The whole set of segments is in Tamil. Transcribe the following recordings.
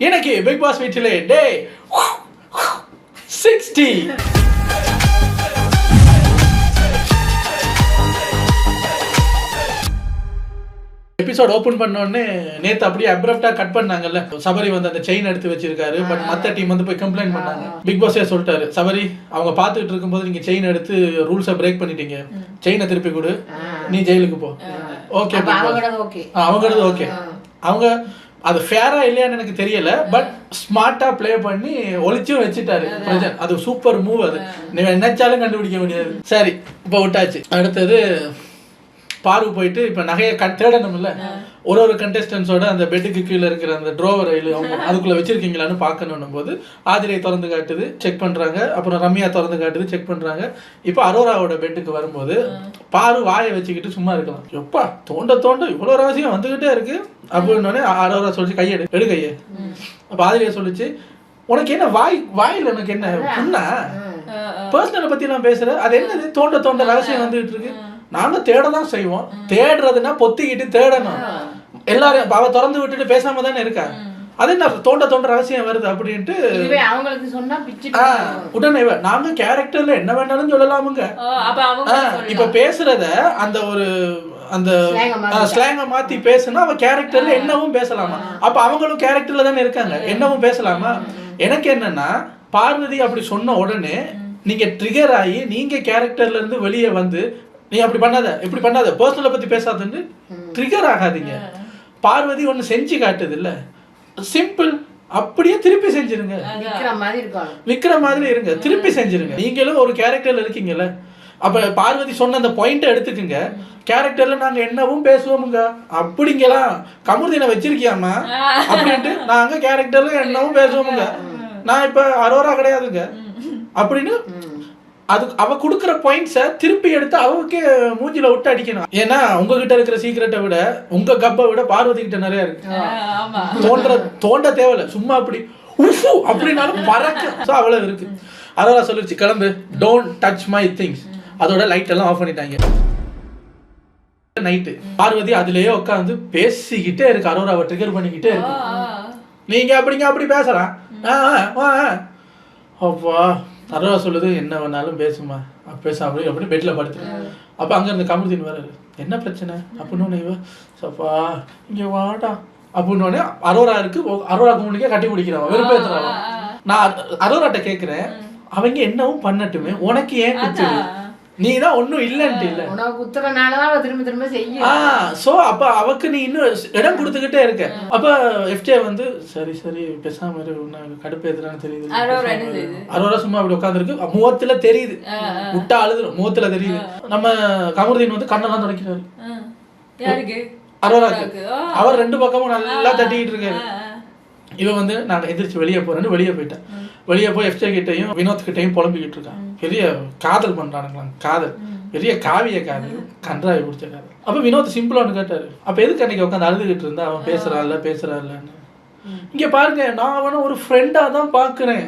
எனக்கு பிக் பாஸ் வீட்டிலே டே சிக்ஸ்டி எபிசோட் ஓபன் பண்ண உடனே நேத்து அப்படியே அப்ரப்டா கட் பண்ணாங்கல்ல. சபரி வந்து அந்த செயின் எடுத்து வச்சிருக்காரு பட் மத்த டீம் வந்து போய் கம்ப்ளைண்ட் பண்ணாங்க. பிக் பாஸே சொல்லிட்டாரு சபரி அவங்க பார்த்துக்கிட்டு இருக்கும்போது நீங்க செயின் எடுத்து ரூல்ஸை பிரேக் பண்ணிட்டீங்க. செயினை திருப்பி கொடு. நீ ஜெயிலுக்கு போ. ஓகே அவங்களது ஓகே அவங்க அது ஃபேரா இல்லையான்னு எனக்கு தெரியல பட் ஸ்மார்ட்டா ப்ளே பண்ணி ஒளிச்சும் வச்சுட்டாரு பிரஜன். அது சூப்பர் மூவ் அது. நீங்க நினைச்சாலும் கண்டுபிடிக்க முடியாது. சரி இப்போ விட்டாச்சு. அடுத்தது பார்வு போயிட்டு இப்போ நகையை கட் தேடணும்ல. ஒரு ஒரு கண்டெஸ்டன்ஸோட அந்த பெட்டுக்கு கீழே இருக்கிற அந்த ட்ரோவர் அவங்க அதுக்குள்ள வச்சிருக்கீங்களான்னு பார்க்கணும் போது ஆதிரை திறந்து காட்டுது செக் பண்றாங்க. அப்புறம் ரம்யா திறந்து காட்டுது செக் பண்றாங்க. இப்போ அரோராவோட பெட்டுக்கு வரும்போது பாரு வாயை வச்சுக்கிட்டு சும்மா இருக்கலாம். எப்பா தோண்ட தோண்ட இவ்வளோ ரகசியம் வந்துகிட்டே இருக்கு. அப்படின்னு அரோரா சொல்லிச்சு கையெடு எடு கையை. அப்போ ஆதிரியா சொல்லிச்சு உனக்கு என்ன வாய் வாயில் உனக்கு என்ன புண்ணா? பர்சனலை பத்தி நான் பேசுறேன். அது என்னது? தோண்ட தோண்ட ரகசியம் வந்துகிட்டு இருக்கு. நாங்க தேட தான் செய்வோம் தேடுறதுன்னா பொத்திக்கிட்டு தேடணும். எல்லாரும் அவ திறந்து விட்டுட்டு பேசாம தானே இருக்கா? அது என்ன தோண்ட தோண்ட ரகசியம் வருது அப்படின்ட்டு அவங்களுக்கு சொன்னா உடனே நாங்க கேரக்டர்ல என்ன வேணாலும் சொல்லலாமுங்க. இப்ப பேசுறத அந்த ஒரு அந்த. ஸ்லாங்க மாத்தி பேசுனா அவ கேரக்டர்ல என்னவும் பேசலாமா? அப்ப அவங்களும் கேரக்டர்ல தானே இருக்காங்க. என்னவும் பேசலாமா? எனக்கு என்னன்னா பார்வதி அப்படி சொன்ன உடனே நீங்க ட்ரிகர் ஆகி நீங்க கேரக்டர்ல இருந்து வெளியே வந்து நீ அப்படி பண்ணாத இப்படி பண்ணாத பர்சனலை பத்தி பேசாதுன்னு ட்ரிகர் ஆகாதீங்க. பார்வதி ஒண்ணு செஞ்சு காட்டுது இல்ல சிம்பிள் அப்படியே திருப்பி செஞ்சிருங்க. விக்கிற மாதிரி இருங்க. திருப்பி செஞ்சிருங்க. நீங்களும் ஒரு கேரக்டர்ல இருக்கீங்கல்ல. அப்ப பார்வதி சொன்ன அந்த பாயிண்ட்டை எடுத்துக்குங்க. கேரக்டர்ல நாங்க என்னவும் பேசுவோமுங்க. அப்படிங்களா? கமுர்தினை வச்சிருக்கியாமா அப்படின்ட்டு நாங்க கேரக்டர்ல என்னவும் பேசுவோமுங்க. நான் இப்ப அரோரா கிடையாதுங்க. அப்படின்னு அது அவ கொடுக்குற பாயிண்ட்ஸை திருப்பி எடுத்து அவளுக்கே மூஞ்சில விட்டு அடிக்கணும். ஏன்னா உங்ககிட்ட இருக்கிற சீக்கிரட்டை விட உங்க கப்பை விட பார்வதி கிட்ட நிறைய இருக்கு. தோன்ற தோண்ட தேவையில்ல. சும்மா அப்படி உஃபு அப்படின்னாலும் பறக்கும். ஸோ அவ்வளவு இருக்கு. அதெல்லாம் சொல்லிருச்சு கிளம்பு. டோன்ட் டச் மை திங்ஸ் அதோட லைட் எல்லாம் ஆஃப் பண்ணிட்டாங்க. நைட்டு பார்வதி அதுலயே உட்காந்து பேசிக்கிட்டே இருக்கு. அரோராவை ட்ரிகர் பண்ணிக்கிட்டே இருக்கு. நீங்க அப்படிங்க அப்படி ஆ. அப்பா. அரோரா சொல்லுது என்ன வேணாலும் பேசுமா அப்ப பேச அப்படி அப்படி பெட்ல படுத்துரு அப்ப அங்க இருந்து கமருதீன் வராரு என்ன பிரச்சனை? அப்படின்னு இவ சப்பா இங்க வாடா. அப்படின்னு அரோரா இருக்கு அரோரா கும்பிடிக்க கட்டி பிடிக்கிறான். வெறுப்பேத்துறான். நான் அரோராட்ட கேக்குறேன். அவங்க என்னவும் பண்ணட்டுமே. உனக்கு ஏன் குத்துது நீ தான் ஒன்றும் இல்லைன்ட்டு இல்லை. உனக்கு குத்துறனாலதான் அவ திரும்ப திரும்ப செய்யும் ஆ சோ அப்ப அவக்கு நீ இன்னும் இடம் கொடுத்துக்கிட்டே இருக்க. அப்ப எஃப்ஜே வந்து சரி சரி பேசாம இரு நான் கடுப்பு எதுனாலும் தெரியுது. அரோரா சும்மா அப்படி உட்காந்துருக்கு முகத்துல தெரியுது. விட்டா அழுதுரும். முகத்துல தெரியுது. நம்ம கமருதீன் வந்து கண்ணெல்லாம் துடைக்கிறாரு. யாருக்கு? அரோராக்கு. அவர் ரெண்டு பக்கமும் நல்லா தட்டிக்கிட்டு இருக்காரு. இவன் வந்து நான் எந்திரிச்சு வெளியே போறேன்னு வெளியே போயிட்டேன். வெளியே போய் எஃப்ஜே கிட்டையும் வினோத் கிட்டையும் புலம்பிக்கிட்டு இருக்கான் பெரிய காதல் பண்றானுங்களாம் காதல். பெரிய காவிய காதல் கன்றாவி பிடிச்ச காதல். அப்ப வினோத் சிம்பிளா ஒன்று கேட்டாரு. அப்ப எதுக்கு அன்னைக்கு உட்காந்து அழுதுகிட்டு இருந்தா? அவன் பேசுறான்ல பேசுறான்லன்னு. இங்க பாருங்க நான் அவனை ஒரு ஃப்ரெண்டா தான் பாக்குறேன்.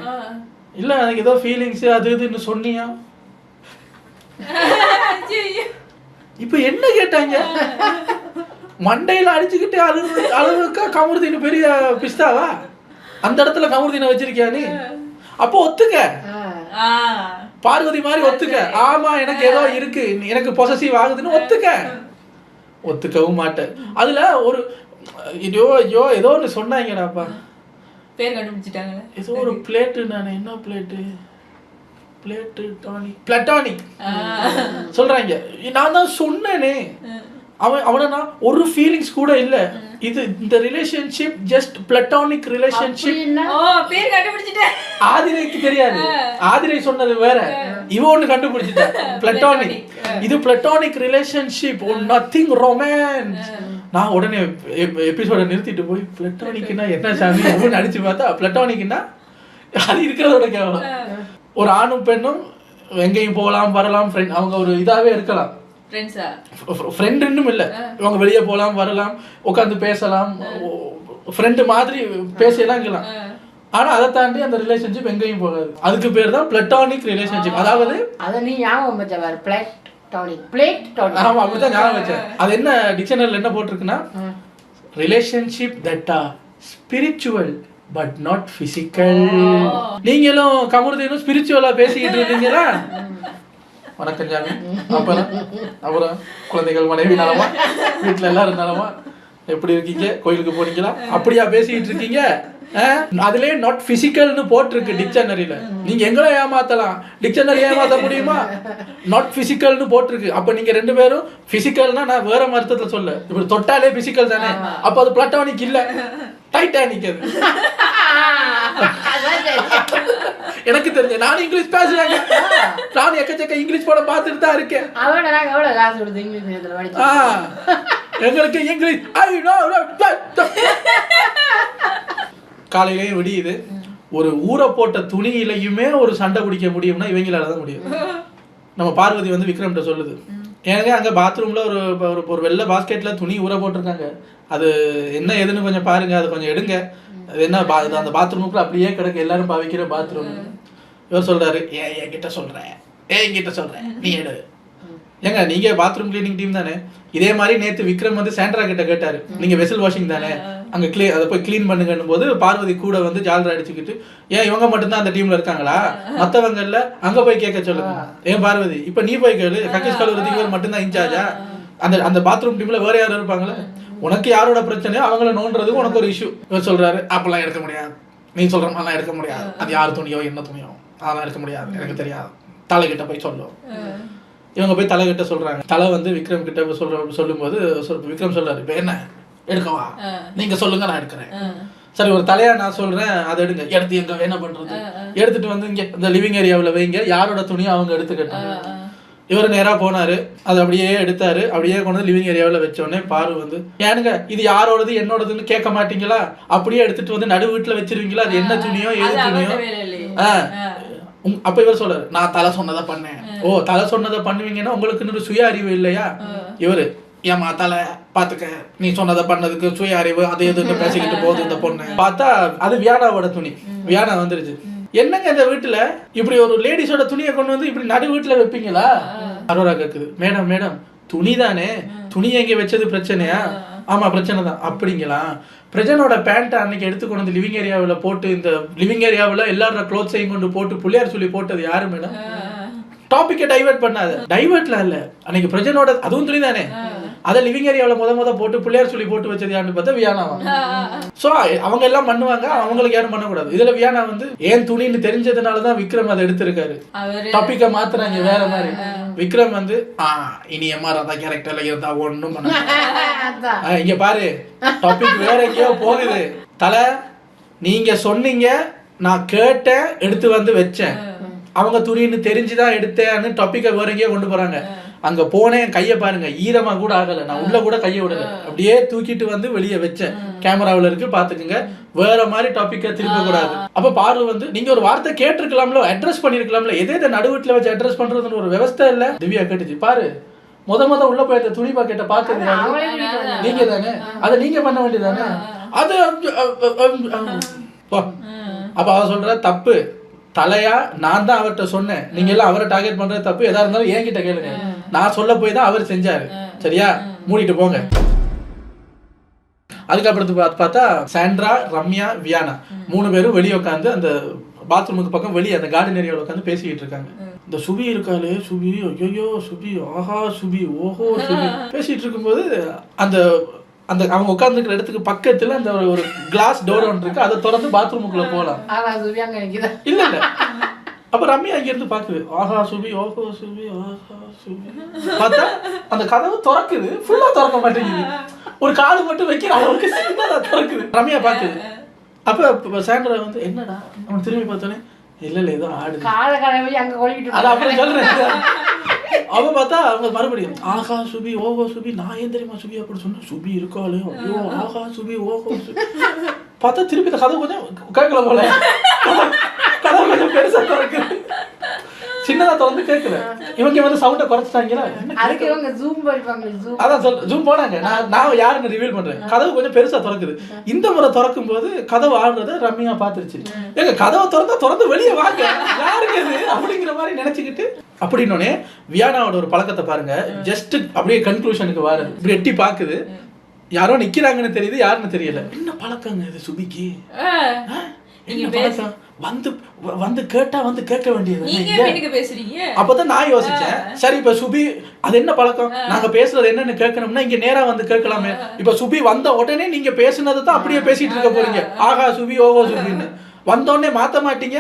இல்ல எனக்கு ஏதோ ஃபீலிங்ஸ் அது இதுன்னு சொன்னியா. இப்ப என்ன கேட்டாங்க? மண்டையில அடிச்சுக்கிட்டு அழுது அழுதுக்கா கமருதீன் பெரிய பிஸ்தாவா? அந்த இடத்துல கமருதீனை வச்சிருக்கியா நீ? அப்போ ஒத்துக்க. ஆ. பார்வதி மாதிரி ஒத்துக்க. ஆமா எனக்கு ஏதோ இருக்கு. எனக்கு பொசசிவ் ஆகுதுன்னு ஒத்துக்க. ஒத்துக்கவும் மாட்டேன். அதுல ஒரு ஐயோ ஐயோ ஏதோ ஒன்று சொன்னாங்கடாப்பா. பேர் கண்டுபிடிச்சிட்டாங்களே. ஏதோ ஒரு பிளேட்டு நான் என்ன பிளேட்டு பிளேட்டு டானிக் பிளட்டானிக் சொல்றாங்க. நான் தான் சொன்னேனே. அவன் அவனை ஒரு ஃபீலிங்ஸ் கூட இல்ல. இது இந்த ரிலேஷன்ஷிப் ஜஸ்ட் பிளட்டானிக் ரிலேஷன்ஷிப் அப்படின்னா? ஓ பேர் கண்டுபிடிச்சிட்டேன் ஆதிரைக்கு தெரியாது. ஆதிரை சொன்னது வேற. இவ ஒண்ணு கண்டுபிடிச்சிட்டா. பிளட்டானிக் இது பிளட்டானிக் ரிலேஷன்ஷிப் நத்திங் ரொமான்ஸ் நான் உடனே எபிசோட நிறுத்திட்டு போய் பிளட்டானிக்னா என்ன சாமி? அப்படின்னு அடிச்சு பார்த்தா பிளட்டானிக்னா அது இருக்கிறதோட கேவலம். ஒரு ஆணும் பெண்ணும் எங்கேயும் போகலாம் வரலாம் ஃப்ரெண்ட் அவங்க ஒரு இதாவே இருக்கலாம். ஃப்ரெண்ட்ஸா ஃப்ரெண்டுன்னும் இல்லை. இவங்க வெளியே போகலாம் வரலாம் உட்காந்து பேசலாம் ஃப்ரெண்டு மாதிரி பேசலாம் இருக்கலாம். ஆனா அதை தாண்டி அந்த ரிலேஷன்ஷிப் எங்கேயும் போகாது. அதுக்கு பேர் தான் பிளட்டானிக் ரிலேஷன்ஷிப் அதாவது அத நீ ஞாபகம் வச்ச பாரு பிளேட் டானிக் பிளேட் டானிக் ஆமா அப்படிதான் ஞாபகம் வச்சேன். அது என்ன டிக்ஷனரியில் என்ன போட்டிருக்குன்னா relationship that are spiritual but not physical நீங்களும் கமருதீனும் ஸ்பிரிச்சுவலா பேசிக்கிட்டு இருந்தீங்களா? வணக்கம் ஜாமி அப்புறம் அப்புறம் குழந்தைகள் மனைவி நலமா? வீட்டுல எல்லாரும் நலமா? எப்படி இருக்கீங்க? கோயிலுக்கு போனீங்களா? அப்படியா பேசிக்கிட்டு இருக்கீங்க? அதுலயே நாட் பிசிக்கல்னு போட்டிருக்கு டிக்ஷனரியில நீங்க எங்களை ஏமாத்தலாம். டிக்ஷனரி ஏமாத்த முடியுமா? நாட் பிசிக்கல்னு போட்டிருக்கு. அப்ப நீங்க ரெண்டு பேரும் பிசிக்கல்னா நான் வேற அர்த்தத்துல சொல்ல. இப்படி தொட்டாலே பிசிக்கல் தானே? அப்ப அது பிளாட்டானிக் இல்ல. டைட்டானிக் அது. எனக்கு தெரிஞ்ச. நானும் இங்கிலீஷ் பேசுறாங்க. நானும் எக்கச்சக்க இங்கிலீஷ் படம் பார்த்துட்டு தான் இருக்கேன். நாங்க எவ்வளவு காசு கொடுத்து இங்கிலீஷ் மீடியத்துல படிச்சோம்? எங்களுக்கு இங்கிலீஷ் ஐ know காலையிலேயே விடியுது. ஒரு ஊற போட்ட துணியிலையுமே ஒரு சண்டை பிடிக்க முடியும்னா இவங்களால தான் முடியும். நம்ம பார்வதி வந்து விக்ரம்கிட்ட சொல்லுது. ஏங்க அங்க பாத்ரூம்ல ஒரு ஒரு வெள்ளை பாஸ்கெட்ல துணி ஊற போட்டிருக்காங்க. அது என்ன ஏதுன்னு கொஞ்சம் பாருங்க அது கொஞ்சம் எடுங்க. அது என்ன பா- இது அந்த பாத்ரூமுக்குள்ள அப்படியே கிடக்கு எல்லாரும் பாவிக்கிற பாத்ரூம் இவர் சொல்றாரு ஏன் என்கிட்ட சொல்றேன் ஏன் என்கிட்ட சொல்றேன் நீ எடு. ஏங்க நீங்க பாத்ரூம் கிளீனிங் டீம் தானே? இதே மாதிரி நேத்து விக்ரம் வந்து சாண்ட்ரா கிட்ட கேட்டாரு நீங்க வெசல் வாஷிங் தானே? அங்க க்ளீ அதை போய் க்ளீன் பண்ணுங்கன்னும் போது பார்வதி கூட வந்து ஜாலரா அடிச்சுக்கிட்டு ஏன் இவங்க மட்டும்தான் அந்த டீம்ல இருக்காங்களா? மத்தவங்க இல்ல அங்க போய் கேட்க சொல்லுங்க. ஏன் பார்வதி இப்ப நீ போய் கேளு கக்கீஸ் கல்லூரத்துக்கு இவர் மட்டும்தான் இன்சார்ஜா அந்த அந்த பாத்ரூம் டீம்ல வேற யாரும் இருப்பாங்களா? உனக்கு யாரோட பிரச்சனையோ அவங்கள நோண்டுறதுக்கு உனக்கு ஒரு இஷ்யூ இவர் சொல்றாரு அப்பெல்லாம் எடுக்க முடியாது. நீ சொல்ற மாதிரிலாம் எடுக்க முடியாது. அது யார் துணியோ என்ன துணியோ. அதெல்லாம் எடுக்க முடியாது. எனக்கு தெரியாது. தலைகிட்ட போய் சொல்லும் இவங்க போய் தலை கிட்ட சொல்றாங்க. தலை வந்து விக்ரம் கிட்ட சொல்ற சொல்லும்போது சொல் விக்ரம் சொல்றாரு இப்போ என்ன? எடுக்கவா நீங்க சொல்லுங்க நான் எடுக்கிறேன். சரி ஒரு தலையா நான் சொல்றேன் அதை எடுங்க. எடுத்து எங்க என்ன பண்றது? எடுத்துட்டு வந்து இங்க இந்த லிவிங் ஏரியாவுல வைங்க. யாரோட துணியோ அவங்க எடுத்துக்கட்டும். இவர் நேரா போனாரு அது அப்படியே எடுத்தாரு அப்படியே கொண்டு வந்து லிவிங் ஏரியாவுல வச்ச உடனே பாரு வந்து ஏனுங்க இது யாரோடது என்னோடதுன்னு கேட்க மாட்டீங்களா? அப்படியே எடுத்துட்டு வந்து நடு வீட்டுல வச்சிருவீங்களா? அது என்ன துணியோ ஏது துணியோ. ஆ. அப்ப இவர் சொல்றாரு நான் தலை சொன்னதை பண்ணேன். ஓ தலை சொன்னதை பண்ணுவீங்கன்னா உங்களுக்கு ஒரு சுய அறிவு இல்லையா இவரு ஏமா தலை பாத்துக்க நீ சொன்னதை பண்ணதுக்கு சுய அறிவு அது எதுன்னு பேசிக்கிட்டு போகுது இந்த பொண்ணு. பார்த்தா அது வியானாவோட துணி. வியானா வந்துருச்சு. என்னங்க இந்த வீட்டுல? இப்படி ஒரு லேடிஸோட துணியை கொண்டு வந்து இப்படி நடு வீட்டுல வைப்பீங்களா? அரோரா கேக்குது. மேடம் மேடம் துணி தானே துணி எங்க வச்சது பிரச்சனையா? ஆமா பிரச்சனை தான். அப்படிங்களா? பிரஜனோட பேண்ட் அன்னைக்கு எடுத்து கொண்டு வந்து லிவிங் ஏரியாவில் போட்டு இந்த லிவிங் ஏரியாவில் எல்லாரோட க்ளோத்ஸையும் கொண்டு போட்டு புள்ளியார் சொல்லி போட்டது யாரு மேடம்? டாபிக்கை டைவர்ட் பண்ணாத. டைவர்ட்ல இல்ல. அன்னைக்கு பிரஜனோட அதுவும் துணி தானே அதை லிவிங் ஏரியாவில் முத முத போட்டு பிள்ளையார் சொல்லி போட்டு வச்சது யாருன்னு பார்த்தா வியானாவா சோ அவங்க எல்லாம் பண்ணுவாங்க அவங்களுக்கு யாரும் பண்ணக்கூடாது. இதுல வியானா வந்து ஏன் துணின்னு தெரிஞ்சதுனால தான் விக்ரம் அதை எடுத்திருக்காரு. டாபிக்கை மாத்துறாங்க வேற மாதிரி. விக்ரம் வந்து ஆ இனி எம்மா ராதா கேரக்டர்ல இருந்தா ஒண்ணும் பண்ண இங்க பாரு டாபிக் வேற எங்கேயோ போகுது. தலை நீங்க சொன்னீங்க நான் கேட்டேன் எடுத்து வந்து வச்சேன். அவங்க துணின்னு தெரிஞ்சுதான் எடுத்தேன்னு டாபிக்கை வேற எங்கேயோ கொண்டு போறாங்க. அங்க போனேன் கையை பாருங்க ஈரமா கூட ஆகல. நான் உள்ள கூட கையை விடல. அப்படியே தூக்கிட்டு வந்து வெளியே வச்சேன். கேமராவுல இருக்கு பாத்துக்குங்க வேற மாதிரி டாபிக்கை திருப்ப கூடாது. அப்ப பாரு வந்து நீங்க ஒரு வார்த்தை கேட்டிருக்கலாம்ல அட்ரஸ் பண்ணிருக்கலாம்ல எதே இதை நடுவீட்டுல வச்சு அட்ரஸ் பண்றதுன்னு ஒரு விவஸ்தை இல்ல? திவ்யா கேட்டுச்சு. பாரு முத முத உள்ள போய் அந்த துணி பாக்கெட்டை பாத்துருங்க. நீங்க தானே. அதை நீங்க பண்ண வேண்டியதானே அது. அப்ப அவ சொல்ற தப்பு. தலையா நான் தான் அவர்கிட்ட சொன்னேன். நீங்க எல்லாம் அவரை டார்கெட் பண்றது தப்பு. எதா இருந்தாலும் என்கிட்ட கேளுங்க. நான் சொல்ல போய் தான் அவர் செஞ்சாரு. சரியா? மூடிட்டு போங்க. அதுக்கப்புறத்து பார்த்து சாண்ட்ரா ரம்யா வியானா. மூணு பேரும் வெளியே உட்காந்து அந்த பாத்ரூமுக்கு பக்கம் வெளியே அந்த கார்டன் ஏரியாவில் உட்காந்து பேசிக்கிட்டு இருக்காங்க. இந்த சுபி இருக்காளே சுபி ஐயோ சுபி ஆஹா சுபி ஓஹோ சுபி. பேசிட்டு இருக்கும்போது அந்த அந்த அவங்க உட்கார்ந்துருக்கிற இடத்துக்கு பக்கத்துல அந்த ஒரு- கிளாஸ் டோர் ஒன்று இருக்கு. அதை திறந்து பாத்ரூமுக்குள்ள போகலாம் இல்ல இல்ல. அப்ப ரம்யா அங்க இருந்து பாக்குது. ஆஹா சுபி ஓஹோ சுபி ஆஹா சுபி. பார்த்தா அந்த கதவு திறக்குது. ஃபுல்லா திறக்க மாட்டேங்குது. ஒரு காது மட்டும் வைக்கிற அளவுக்கு சின்னதா திறக்குது. ரம்யா பாக்குது. அப்ப சாண்ட்ரா வந்து என்னடா? அவன் திரும்பி பார்த்தோன்னே இல்ல இல்ல ஏதோ ஆடுது. கால கடமை அங்க சொல்றேன். அவ பார்த்தா அவங்க மறுபடியும் ஆகா சுபி ஓஹோ சுபி நான் ஏன் தெரியுமா சுபி? அப்படி சொன்னேன் சுபி இருக்காளே. ஐயோ ஆகா சுபி ஓஹோ சுபி. பார்த்தா திருப்பி இந்த கதவு கொஞ்சம் கேட்கல போல. கதை கொஞ்சம் பெருசா இருக்கு சின்னதா திறந்து கேட்கல. இவங்க வந்து சவுண்டை குறைச்சிட்டாங்களா? என்ன அதுக்கு இவங்க ஜூம் படிப்பாங்க ஜூம் அதான் சொல் ஜூம் போனாங்க. நான் நான் யாருன்னு ரிவீல் பண்றேன். கதவு கொஞ்சம் பெருசா திறக்குது. இந்த முறை திறக்கும் போது கதவு ஆடுறத ரம்யா பாத்துருச்சு ஏங்க கதவை திறந்தா திறந்து வெளியே வாங்க. யாருக்கு இது? அப்படிங்கிற மாதிரி நினைச்சுக்கிட்டு அப்படின்னோடனே வியானாவோட ஒரு பழக்கத்தை பாருங்க. ஜஸ்ட் அப்படியே கன்க்ளூஷனுக்கு வாருது. இப்படி எட்டி பாக்குது யாரோ நிக்கிறாங்கன்னு தெரியுது யாருன்னு தெரியல. என்ன பழக்கங்க இது சுபிக்கு? என்ன பழக்கம்? வந்து வந்து கேட்டா வந்து கேட்க வேண்டியது பேசுறீங்க? அப்பதான் நான் யோசிச்சேன். சரி இப்ப சுபி அது என்ன பழக்கம்? நாங்க பேசுறது என்னன்னு கேட்கணும்னா இங்க நேரா வந்து கேட்கலாமே. இப்ப சுபி வந்த உடனே நீங்க பேசுனதை தான் அப்படியே பேசிட்டு இருக்க போறீங்க. ஆகா சுபி ஓஹோ சுபின்னு. வந்த உடனே மாத்த மாட்டீங்க?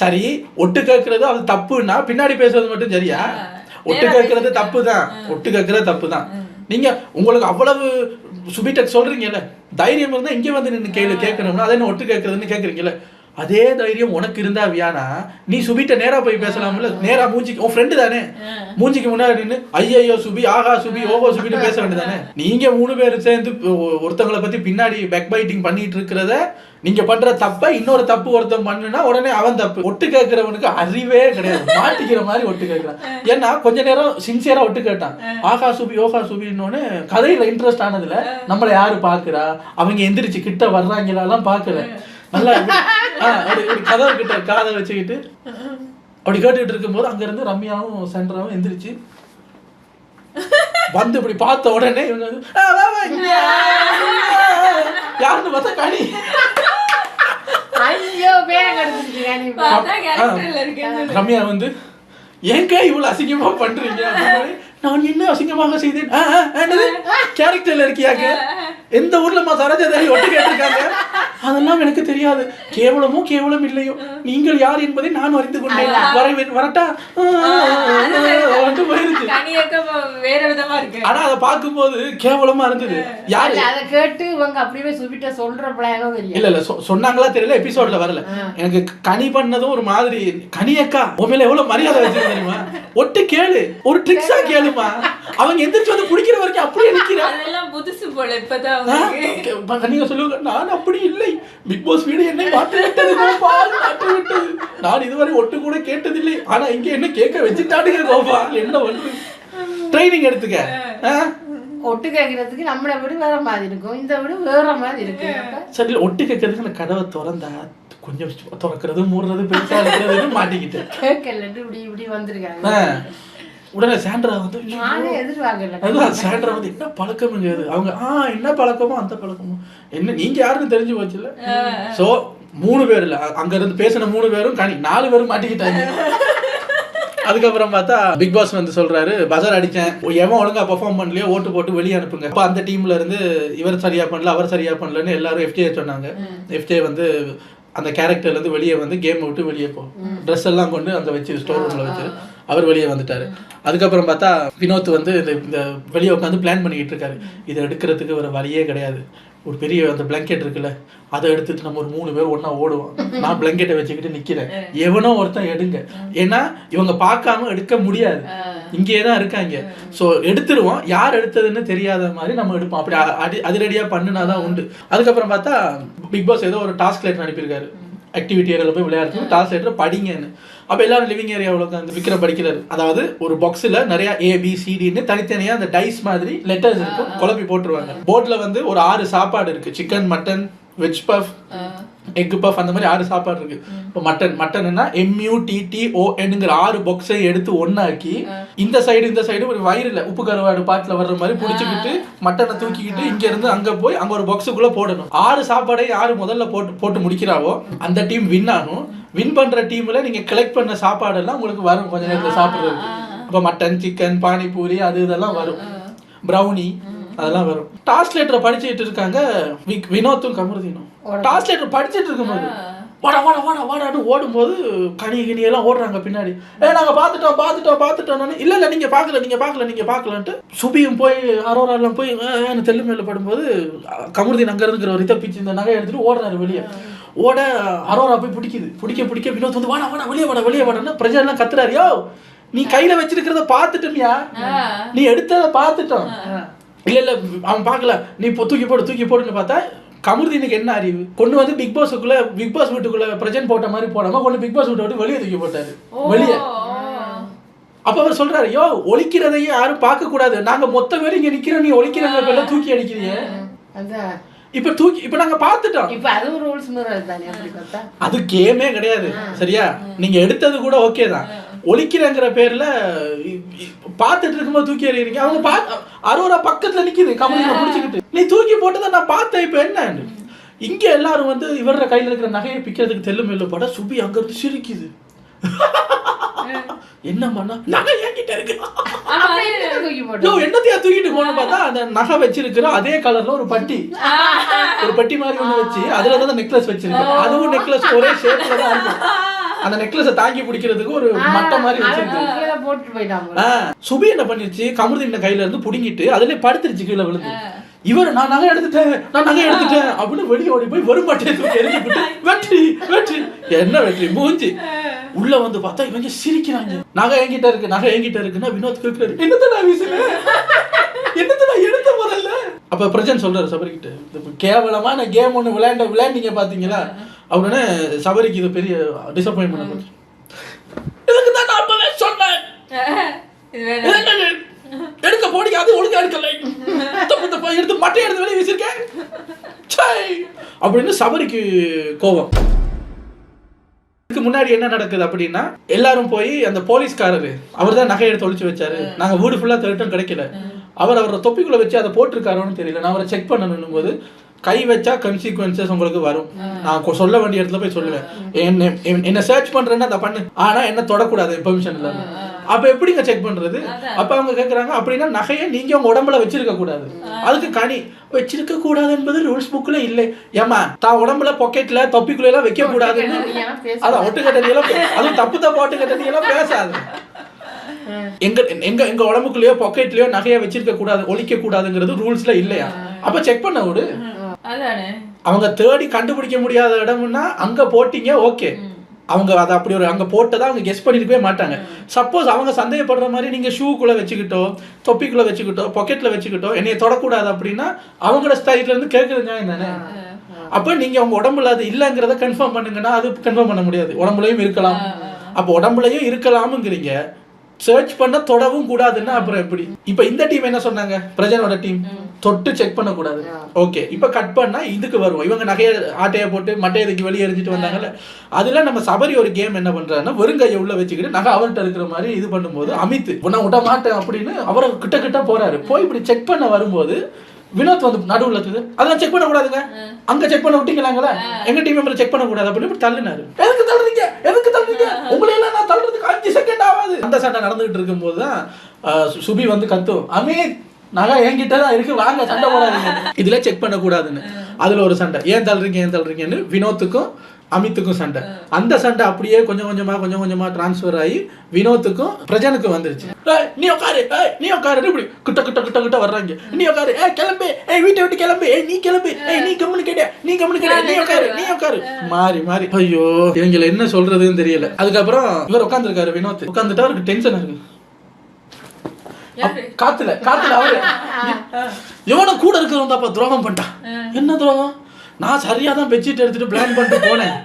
சரி ஒட்டு கேட்கறது அது தப்புன்னா பின்னாடி பேசுறது மட்டும் சரியா? ஒட்டு கேட்கறது தப்பு தான். ஒட்டு கேட்கறது தப்பு தான். நீங்க உங்களுக்கு அவ்வளவு சுபிட்ட சொல்றீங்கல்ல? தைரியம் இருந்தா இங்க வந்து நின்று கேள்வி கேட்கணும்னா அதை என்ன ஒட்டு கேட்கறதுன்னு கேட்கறீங்கல்ல? அதே தைரியம் உனக்கு இருந்தா வியானா நீ சுபிட்ட நேரா போய் பேசலாம்ல? நேரா மூஞ்சிக்கு உன் ஃப்ரெண்டு தானே? மூஞ்சிக்கு முன்னாடி நின்று ஐயையோ சுபி ஆகா சுபி ஓஹோ சுபின்னு பேச வேண்டியதானே நீங்க மூணு பேரும் சேர்ந்து ஒ- ஒருத்தவங்கள பத்தி பின்னாடி பேக் பைட்டிங் பண்ணிட்டு இருக்கிறத நீங்க பண்ற தப்ப இன்னொரு தப்பு ஒருத்தன் பண்ணுனா உடனே அவன் தப்பு. ஒட்டு கேட்கிறவனுக்கு அறிவே கிடையாது. மாட்டிக்கிற மாதிரி ஒட்டு கேட்கிறான். ஏன்னா கொஞ்ச நேரம் சின்சியரா ஒட்டு கேட்டான். ஆகா சுபி ஓகா சுபின்னு கதையில இன்ட்ரெஸ்ட் ஆனதுல நம்மள யாரு பாக்குறா அவங்க எந்திரிச்சு கிட்ட வர்றாங்களா எல்லாம் பாக்கல நல்லா அப்படி கதவு கிட்ட காதை வச்சுக்கிட்டு அப்படி கேட்டுக்கிட்டு இருக்கும்போது அங்க இருந்து ரம்யாவும் சென்ட்ராவும் எந்திரிச்சு வந்து இப்படி பார்த்த உடனே இவங்க வந்து, "ஆ, வா, வா, இங்க. வா, யாருன்னு பார்த்தா கனி. ரம்யா வந்து ஏங்க இவ்வளவு அசிங்கமா பண்றீங்க? நான் என்ன அசிங்கமாக செய்தேன்? கேரக்டர்ல இருக்கியாங்க? எந்த ஊர்லமா சரோஜா தேவி ஒட்டு கேட்டிருக்காங்க அதெல்லாம் எனக்கு தெரியாது கேவலமோ கேவலம் இல்லையோ நீங்கள் யார் என்பதை நான் அறிந்து கொண்டேன் வரவேன் வரட்டா போயிருச்சு வேற விதமா இருக்கு ஆனா அதை பார்க்கும்போது கேவலமா இருந்தது யாரு அதை கேட்டு இவங்க அப்படியே சுபிட்ட சொல்ற தெரியும் இல்ல இல்ல சொ- சொன்னாங்களா தெரியல எபிசோட்ல வரல எனக்கு கனி பண்ணதும் ஒரு மாதிரி கனி அக்கா உன் மேல எவ்வளவு மரியாதை வச்சிருக்க தெரியுமா ஒட்டு கேளு ஒரு ட்ரிக்ஸா கேளுமா அவங்க எந்திரிச்சு வந்து குடிக்கிற வரைக்கும் அப்படியே நிக்கிறா. அதெல்லாம் புதுசு போல இப்பதான் ஆ? அவங்களுக்கு. கே- கனிங்க சொல்லுவாங்க நான் அப்படி இல்லை. பிக் பாஸ் வீடு என்னை மாற்றி விட்டது கோபால் மாற்றி விட்டது. நான் இதுவரை ஒட்டு கூட கேட்டதில்லை. ஆனா இங்க என்ன கேட்க வச்சுட்டானுங்க கோபால் என்ன வந்து? ட்ரைனிங் எடுத்துக்க? ஒட்டு கேட்கறதுக்கு நம்மளை விட வேற மாதிரி இருக்கும். இந்த விட வேற மாதிரி இருக்கு. சரி ஒட்டு கேட்கறதுக்கு அந்த கதவை திறந்தா கொஞ்சம் திறக்கிறது மூடுறது பெருசா இருக்கிறது மாட்டிக்கிட்டேன் கேட்கலட்டு இப்படி இப்படி வந்திருக்காங்க. உடனே சாண்ட்ரா வந்து அதுதான் சாண்ட்ரா வந்து என்ன பழக்கமுங்க அது அவங்க ஆ என்ன பழக்கமோ அந்த பழக்கமோ. என்ன நீங்க யாருன்னு தெரிஞ்சு போச்சுல்ல சோ மூணு பேர் இல்ல. அங்க இருந்து பேசின மூணு பேரும் கனி நாலு பேரும் மாட்டிக்கிட்டாங்க. அதுக்கப்புறம் பார்த்தா பிக் பாஸ் வந்து சொல்றாரு பஜார் அடிச்சேன். எவன் ஒழுங்கா பெர்ஃபார்ம் பண்ணலையோ ஓட்டு போட்டு வெளியே அனுப்புங்க. அப்ப அந்த டீம்ல இருந்து இவர் சரியா பண்ணல அவர் சரியா பண்ணலன்னு எல்லாரும் எஃப்டிஏ சொன்னாங்க. எஃப்டிஏ வந்து அந்த கேரக்டர்ல இருந்து வெளியே வந்து கேம் விட்டு வெளியே போ. ட்ரெஸ் எல்லாம் கொண்டு அங்க வச்சு ஸ்டோர் ரூம்ல வச்சு. அவர் வெளியே வந்துட்டாரு. அதுக்கப்புறம் பார்த்தா வினோத் வந்து இந்த இந்த வெளியே உட்காந்து பிளான் பண்ணிக்கிட்டு இருக்காரு. இதை எடுக்கிறதுக்கு ஒரு வழியே கிடையாது. ஒரு பெரிய அந்த பிளாங்கெட் இருக்குல்ல அதை எடுத்துட்டு நம்ம ஒரு மூணு பேர் ஒன்றா ஓடுவோம். நான் பிளாங்கெட்டை வச்சுக்கிட்டு நிற்கிறேன் எவனோ ஒருத்தன் எடுங்க. ஏன்னா இவங்க பார்க்காம எடுக்க முடியாது. இங்கேயே தான் இருக்காங்க. ஸோ எடுத்துருவோம். யார் எடுத்ததுன்னு தெரியாத மாதிரி நம்ம எடுப்போம். அப்படி அடி அதிரடியாக பண்ணுனாதான் உண்டு. அதுக்கப்புறம் பார்த்தா பிக் பாஸ் ஏதோ ஒரு டாஸ்க் லெட்டர் அனுப்பியிருக்காரு. ஆக்டிவிட்டி ஏரியாவில் போய் விளையாடுறது டாஸ்க் லெட்டர் படிங்கன்னு. அப்போ எல்லாரும் லிவிங் ஏரியாவில் உட்காந்து விக்ரம் படிக்கிறாரு. அதாவது ஒரு பாக்ஸில் நிறைய ஏ பி சிடின்னு தனித்தனியாக அந்த டைஸ் மாதிரி லெட்டர்ஸ் இருக்கும் குழப்பி போட்டுருவாங்க. போர்டில் வந்து ஒரு ஆறு சாப்பாடு இருக்கு. Chicken mutton veg puff egg puff அந்த மாதிரி ஆறு சாப்பாடு இருக்கு. இப்போ மட்டன் மட்டன்னா எம்யூ டிடி ஓஎன்ங்கிற ஆறு பாக்ஸை எடுத்து ஒண்ணாக்கி இந்த சைடு இந்த சைடு ஒரு வயிறுல உப்பு கருவாடு பாட்டில் வர்ற மாதிரி புடிச்சுக்கிட்டு மட்டனை தூக்கிக்கிட்டு இங்க இருந்து அங்க போய் அங்க ஒரு பாக்ஸுக்குள்ள போடணும். ஆறு சாப்பாடை யாரு முதல்ல போட்டு போட்டு முடிக்கிறாவோ அந்த டீம் வின் ஆகும். வின் பண்ற டீம்ல நீங்க கலெக்ட் பண்ண சாப்பாடெல்லாம் உங்களுக்கு வரும். கொஞ்ச நேரத்துல சாப்பிடுறதுக்கு. இப்போ மட்டன் சிக்கன் பானிபூரி அது இதெல்லாம் வரும். ப்ரௌனி அதெல்லாம் வரும். டாஸ் லெட்டரை படிச்சுட்டு இருக்காங்க. விக்- வினோத்தும் கமருதீனும். டாஸ் லெட்டர் படிச்சுட்டு இருக்கும்போது வாடா வாடா வாடா வாடான்னு ஓடும்போது கனி கிணி எல்லாம் ஓடுறாங்க பின்னாடி. ஏ நாங்க பார்த்துட்டோம் பார்த்துட்டோம் பார்த்துட்டோம் இல்ல இல்ல நீங்க பார்க்கல நீங்க பார்க்கல நீங்க பார்க்கலன்ட்டு சுபியும் போய் அரோரா எல்லாம் போய் தெல்லு மேல படும்போது கமருதீன் அங்க இருக்கிற ஒரு இதை பிச்சு இந்த நகை எடுத்துட்டு ஓடுறாரு வெளியே. ஓட அரோரா போய் பிடிக்குது. பிடிக்க பிடிக்க வினோத் வந்து வாடா வாடா வெளியே வாடா வெளியே வாடான்னு பிரஜா எல்லாம் கத்துறாரு. யோ நீ கையில வச்சிருக்கிறத பார்த்துட்டோம்யா. நீ எடுத்ததை பார்த்துட்டோம். இல்ல இல்ல அவன் பார்க்கல. நீ இப்போ தூக்கி போடு தூக்கி போடுன்னு பார்த்தா கமருதீனுக்கு என்ன அறிவு? கொண்டு வந்து பிக் பாஸுக்குள்ள பிக் பாஸ் வீட்டுக்குள்ள பிரஜன் போட்ட மாதிரி போடாம கொண்டு பிக் பாஸ் வீட்டை விட்டு வெளியே தூக்கி போட்டாரு. வெளியே. அப்ப அவர் சொல்றாரு யோ ஒழிக்கிறதையும் யாரும் பார்க்க கூடாது நாங்க மொத்த பேரும் இங்க நிக்கிறோம். நீ ஒழிக்கிறவங்க தூக்கி அடிக்கிறீங்க அதான். இப்ப தூக்கி இப்ப நாங்க பார்த்துட்டோம். இப்ப அதுவும் ரூல்ஸ் மீறல் தானே அப்படி பார்த்தா? அது கேமே கிடையாது சரியா? நீங்க எடுத்தது கூட ஓகே தான். ஒழிக்கிறேங்கிற பேர்ல பார்த்துட்டு இருக்கும்போது தூக்கி எறியறீங்க. அவங்க பா அரோரா பக்கத்துல நிக்குது கமலினை பிடிச்சிக்கிட்டு. நீ தூக்கி போட்டதை நான் பார்த்தேன் இப்ப என்ன? இங்க எல்லாரும் வந்து இவர கையில இருக்கிற நகையை பிக்கிறதுக்கு தெல்லு மெல்லு பட சுபி அங்க இருந்து சிரிக்குது. என்ன பண்ணா நகை என்கிட்ட இருக்கு. ஆமா, அப்ப அது- என்னத்தை தூக்கி யோ போட்டோம் என்னத்தையா தூக்கிட்டு போன பார்த்தா அந்த நகை வச்சிருக்கிற அதே கலர்ல ஒரு பட்டி. ஒரு பட்டி மாதிரி ஒண்ணு வச்சு அதுல தான் நெக்லஸ் வச்சிருக்கு அதுவும் நெக்லஸ் ஒரே ஷேப்ல தான் இருக்கும். அந்த நெக்லஸை தாங்கி பிடிக்கிறதுக்கு ஒரு மட்டை மாதிரி வச்சிருக்கு சுபி என்ன பண்ணிருச்சு? கமருதீன் கையில இருந்து புடுங்கிட்டு அதுல படுத்துருச்சு கீழே விழுந்து. இவர் நான் நகை எடுத்துட்டேன் நான் நகை எடுத்துட்டேன் அப்படின்னு வெளியே ஓடி போய் வரும் எறிஞ்சுக்கிட்டு வெற்றி வெற்றி. என்ன வெற்றி? மூஞ்சி. உள்ள வந்து பார்த்தா இவங்க சிரிக்கிறாங்க. நகை என்கிட்ட இருக்கு நகை என்கிட்ட இருக்குன்னா வினோத் கேட்கிறாரு என்னத்த நான் வீசுனேன் என்னத்த நான் எடுத்த முதல்ல? அப்ப பிரஜன் சொல்றாரு சபரிக்கிட்ட இது கேவலமான கேம் ஒண்ணு விளையாண்ட விளையாண்டீங்க பாத்தீங்களா? அப்படின்னு சபரிக்கு இது பெரிய டிசப்பாயின்மெண்ட் இதுக்கு தான் நான் அப்பவே சொன்னேன். எடுக்க போனீங்க அது ஒழுங்கா எடுக்கலை. தப்பு தப்பா எடுத்து மட்டை எடுத்து வெளியே வீசிருக்கேன் சை அப்படின்னு சபரிக்கு கோபம். இதுக்கு முன்னாடி என்ன நடக்குது அப்படின்னா எல்லாரும் போய் அந்த போலீஸ்காரரு அவர் தான் நகை எடுத்து ஒளிச்சு வச்சாரு. நாங்க வீடு ஃபுல்லா திருட்டும் கிடைக்கல. அவர் அவரை தொப்பிக்குள்ள வச்சு அதை போட்டிருக்காரோன்னு தெரியல. நான் அவரை செக் பண்ணணும் போது கை வச்சா கன்சிக்வன்சஸ் உங்களுக்கு வரும். நான் சொல்ல வேண்டிய இடத்துல போய் சொல்லுவேன். என்ன என்ன சர்ச் பண்றேன்னா அதை பண்ணு. ஆனா என்ன தொடக்கூடாது பெர்மிஷன் இல்லாம. அப்ப எப்படிங்க செக் பண்றது? அப்ப அவங்க கேக்குறாங்க அப்படின்னா நகையை நீங்க உங்க உடம்புல வச்சிருக்க கூடாது. அதுக்கு கனி வச்சிருக்க கூடாது என்பது ரூல்ஸ் புக்ல இல்லை. ஏமா தான் உடம்புல பாக்கெட்ல தொப்பிக்குள்ள எல்லாம் வைக்க கூடாதுன்னு அதான் ஒட்டுக்கட்டணி எல்லாம் பே- அதுவும் தப்பு தப்பு ஒட்டுக்கட்டணி எல்லாம் பேசாது. எங்க எங்க எங்க உடம்புக்குள்ளயோ பாக்கெட்லயோ நகையை வச்சிருக்க கூடாது ஒழிக்க கூடாதுங்கிறது ரூல்ஸ்ல இல்லையா? அப்ப செக் பண்ண விடு. அவங்க தேடி கண்டுபிடிக்க முடியாத இடம்னா அங்க போட்டீங்க ஓகே அவங்க அதை அப்படி ஒரு அங்கே போட்டதா அவங்க கெஸ் பண்ணிருக்கவே மாட்டாங்க. சப்போஸ் அவங்க சந்தேகப்படுற மாதிரி நீங்கள் ஷூக்குள்ளே வச்சுக்கிட்டோ தொப்பிக்குள்ளே வச்சுக்கிட்டோ பொக்கெட்டில் வச்சுக்கிட்டோ என்னைய தொடக்கூடாது அப்படின்னா அவங்களோட ஸ்டைட்லேருந்து இருந்து நியாயம் தானே? அப்போ நீங்கள் அவங்க உடம்புல அது இல்லைங்கிறத கன்ஃபார்ம் பண்ணுங்கன்னா அது கன்ஃபார்ம் பண்ண முடியாது. உடம்புலையும் இருக்கலாம். அப்போ உடம்புலையும் இருக்கலாமுங்கிறீங்க. சர்ச் பண்ண தொடவும் கூடாதுன்னா அப்புறம் எப்படி? இப்ப இந்த டீம் என்ன சொன்னாங்க? பிரஜனோட டீம் தொட்டு செக் பண்ண கூடாது ஓகே இப்ப கட் பண்ணா இதுக்கு வருவோம். இவங்க நகைய ஆட்டைய போட்டு மட்டையை தூக்கி வெளியே எரிஞ்சிட்டு வந்தாங்கல்ல. அதுல நம்ம சபரி ஒரு கேம் என்ன பண்றாருன்னா வெறுங்கையை உள்ள வச்சுக்கிட்டு நகை அவர்கிட்ட இருக்கிற மாதிரி இது பண்ணும்போது அமித் உன்னை விட மாட்டேன் அப்படின்னு அவரை கிட்ட கிட்ட போறாரு. போய் இப்படி செக் பண்ண வரும்போது வினோத் வந்து நடுவுல இருக்குது. அதெல்லாம் செக் பண்ண கூடாதுங்க அங்க செக் பண்ண விட்டீங்களாங்களா? எங்க டீம் மெம்பர் செக் பண்ண கூடாது அப்படின்னு தள்ளினாரு. எதுக்கு தள்ளுறீங்க? எதுக்கு தள்ளுறீங்க? உங்களை எல்லாம் நான் தள்ளுறதுக்கு அஞ்சு செகண்ட் ஆகாது அந்த சண்டை நடந்துகிட்டு இருக்கும்போது தான் சுபி வந்து கத்தும் அமீத் நகை என்கிட்ட தான் இருக்கு வாங்க சண்டை போடாதீங்க. இதுல செக் பண்ண கூடாதுன்னு அதுல ஒரு சண்டை. ஏன் தள்ளுறீங்க? ஏன் தள்ளுறீங்கன்னு? வினோத்துக்கும் அமித்துக்கும் சண்டை. அந்த சண்டை அப்படியே கொஞ்சம் கொஞ்சமா கொஞ்சம் கொஞ்சமா டிரான்ஸ்ஃபர் ஆகி வினோத்துக்கும் பிரஜனுக்கும் வந்துருச்சு. நீ உட்காரு நீ உட்காரு இப்படி கிட்ட கிட்ட கிட்ட கிட்ட வர்றாங்க. நீ உட்காரு ஏய் கிளம்பு ஏய் வீட்டை விட்டு கிளம்பு ஏய் நீ கிளம்பு ஏய் நீ கம்முனிக்கேட்ட நீ கம்முனிக்கேட்ட நீ உட்காரு நீ உட்காரு மாறி மாறி. ஐயோ இவங்கள என்ன சொல்றதுன்னு தெரியல. அதுக்கப்புறம் இவர் உட்காந்துருக்காரு வினோத். உட்காந்துட்டா அவருக்கு டென்ஷன் இருக்கு. காத்துல காத்துல அவரு. எவனும் கூட இருக்கிறவன் தாப்பா துரோகம் பண்ணிட்டான். என்ன துரோகம்? நான் சரியாக தான் பெட்ஷீட் எடுத்துட்டு பிளான் பண்ணிட்டு போனேன்.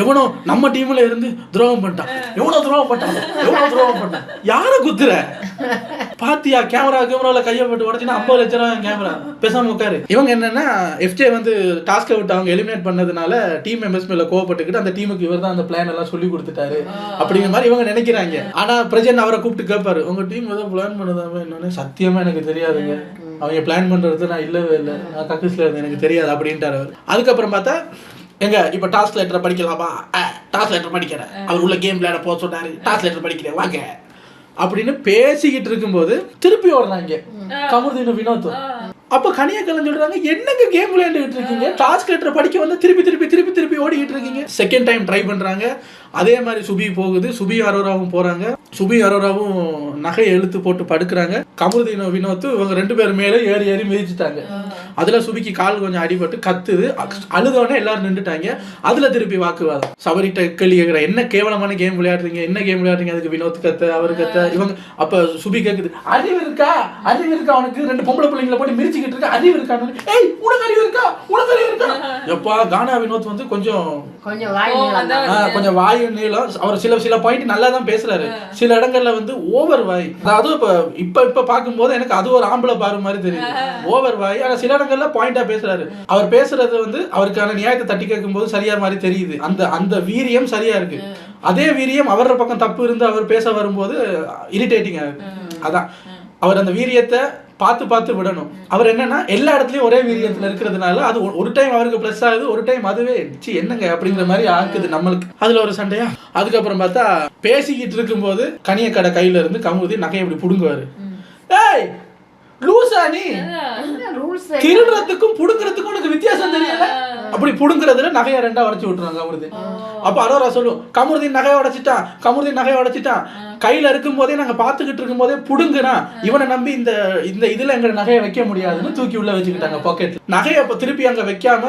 எவனோ நம்ம டீமில் இருந்து துரோகம் பண்ணிட்டான். எவ்வளோ துரோகம் பண்ணிட்டான். எவ்வளோ துரோகம் பண்ணிட்டான். யாரை குத்துற? பாத்தியா கேமரா கேமராவில் கையை போட்டு உடச்சுன்னா ஐம்பது லட்ச ரூபாய் கேமரா பேசாமல் உட்காரு. இவங்க என்னன்னா எஃப்ஜே வந்து டாஸ்கை விட்டு அவங்க எலிமினேட் பண்ணதுனால டீம் மெம்பர்ஸ் மேல கோவப்பட்டுக்கிட்டு அந்த டீமுக்கு இவர் தான் அந்த பிளான் எல்லாம் சொல்லி கொடுத்துட்டாரு. அப்படிங்கிற மாதிரி இவங்க நினைக்கிறாங்க. ஆனால் பிரஜன் அவரை கூப்பிட்டு கேட்பாரு உங்க டீம் ஏதோ பிளான் பண்ணதாமே என்னன்னு. சத்தியமா எனக்கு தெரியாதுங்க. அவங்க பிளான் பண்றது நான் இல்லவே இல்லை. நான் கக்கிஸ்ல இருந்தேன் எனக்கு தெரியாது அப்படின்ட்டாரு அவர். அதுக்கப்புறம் பார்த்தா எங்க இப்ப டாஸ்க் லெட்டரை படிக்கலாமா? டாஸ்க் லெட்டர் படிக்கிறேன். அவர் உள்ள கேம் விளையாட போக சொன்னாரு. டாஸ்க் லெட்டர் படிக்கிறேன் வாங்க. அப்படின்னு பேசிக்கிட்டு இருக்கும்போது திருப்பி ஓடுறாங்க. கமருதீனும் வினோத்தும். அப்ப கனியக்கலன் சொல்றாங்க என்னங்க கேம் விளையாண்டுகிட்டு இருக்கீங்க? டாஸ்க் லெட்டர் படிக்க வந்து திருப்பி திருப்பி திருப்பி திருப்பி ஓடிக்கிட்டு இருக்கீங்க. செகண்ட் டைம் ட்ரை பண்றாங்க. அதே மாதிரி சுபி போகுது. சுபி அரோராவும் போறாங்க. சுபி அரோராவும் நகை எழுத்து போட்டு படுக்கிறாங்க. கமருதீனும் வினோத்து இவங்க ரெண்டு பேரும் மேலே ஏறி ஏறி மிதிச்சிட்டாங்க. அதுல சுபிக்கு கால் கொஞ்சம் அடிபட்டு கத்துது. அழுதோடனே எல்லாரும் நின்றுட்டாங்க. அதுல திருப்பி வாக்குவாதம். சபரிட்ட கேள்வி கேட்கிற என்ன கேவலமான கேம் விளையாடுறீங்க? என்ன கேம் விளையாடுறீங்க? அதுக்கு வினோத் கத்த அவர் கத்த. இவங்க அப்ப சுபி கேக்குது அறிவு இருக்கா? அறிவு இருக்கா அவனுக்கு ரெண்டு பொம்பளை பிள்ளைங்களை போட்டு மிரிச்சுக்கிட்டு இருக்க அறிவு இருக்கா? ஏய் உனக்கு அறிவு இருக்கா? உனக்கு அறிவு இருக்கா? எப்பா கானா வினோத் வந்து கொஞ்சம் கொஞ்சம் வாயு நீளம். அவர் சில சில பாயிண்ட் நல்லா தான் பேசுறாரு சில இடங்கள்ல வந்து ஓவர் வாய் அதாவது இப்ப இப்ப இப்ப பார்க்கும்போது எனக்கு அது ஒரு ஆம்பளை பாரு மாதிரி தெரியுது. ஓவர் வாய் ஆனா சில இடங்கள்ல பாயிண்டா பேசுறாரு. அவர் பேசுறது வந்து அவருக்கான நியாயத்தை தட்டி கேட்கும் போது சரியா மாதிரி தெரியுது. அந்த அந்த வீரியம் சரியா இருக்கு. அதே வீரியம் அவரோட பக்கம் தப்பு இருந்து அவர் பேச வரும்போது இரிட்டேட்டிங் ஆகுது அதான். அவர் அந்த வீரியத்தை பார்த்து பார்த்து விடணும். அவர் என்னன்னா எல்லா இடத்துலயும் ஒரே வீரியத்துல இருக்கிறதுனால அது ஒரு- டைம் அவருக்கு ப்ளஸ் ஆகுது ஒரு டைம் அதுவே சி என்னங்க அப்படிங்கிற மாதிரி ஆக்குது நம்மளுக்கு. அதுல ஒரு சண்டையா? அதுக்கப்புறம் பார்த்தா பேசிக்கிட்டு இருக்கும்போது கனியக்கடை கையில இருந்து கமுதி நகையை இப்படி புடுங்குவாரு. ஏய் லூசா நீ? திருடுறதுக்கும் புடுங்குறதுக்கும் உனக்கு வித்தியாசம் தெரியல? அப்படி புடுங்குறதுல நகையை ரெண்டா உடைச்சு விட்டுறாங்க கமருதி அப்ப அரோரா சொல்லும் கமருதீன் நகையை உடைச்சிட்டான் கமருதீன் நகையை உடைச்சிட்டான். கையில இருக்கும் போதே நாங்க பாத்துக்கிட்டு இருக்கும் போதே புடுங்குனா இவனை நம்பி இந்த இந்த இதுல எங்க நகையை வைக்க முடியாதுன்னு தூக்கி உள்ள வச்சுக்கிட்டாங்க பாக்கெட் நகையை அப்ப திருப்பி அங்க வைக்காம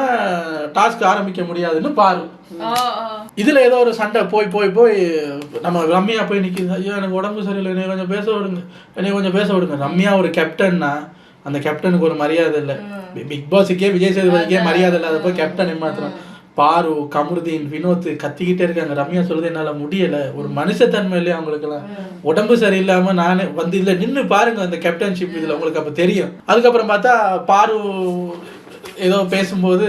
டாஸ்க் ஆரம்பிக்க முடியாதுன்னு பாரு. இதுல ஏதோ ஒரு சண்டை போய் போய் போய் நம்ம ரம்யா போய் நிக்குது. ஐயோ எனக்கு உடம்பு சரியில்லை. என்னை கொஞ்சம் பேச விடுங்க. என்னை கொஞ்சம் பேச விடுங்க. ரம்யா ஒரு கேப்டன்னா அந்த கேப்டனுக்கு ஒரு மரியாதை இல்லை. பிக் பாஸுக்கே விஜய் சேதுபதிக்கே மரியாதை இல்லாத போய் கேப்டன் ஏமாத்துறோம் பாரு கமருதீன் வினோத் கத்திக்கிட்டே இருக்காங்க. ரம்யா சொல்றது என்னால முடியல. ஒரு மனுஷத்தன்மை இல்லையா அவங்களுக்குலாம் உடம்பு சரியில்லாம நானே வந்து இதுல நின்னு பாருங்க அந்த கேப்டன்ஷிப் இதுல. உங்களுக்கு அப்ப தெரியும். அதுக்கப்புறம் பார்த்தா பாரு ஏதோ பேசும்போது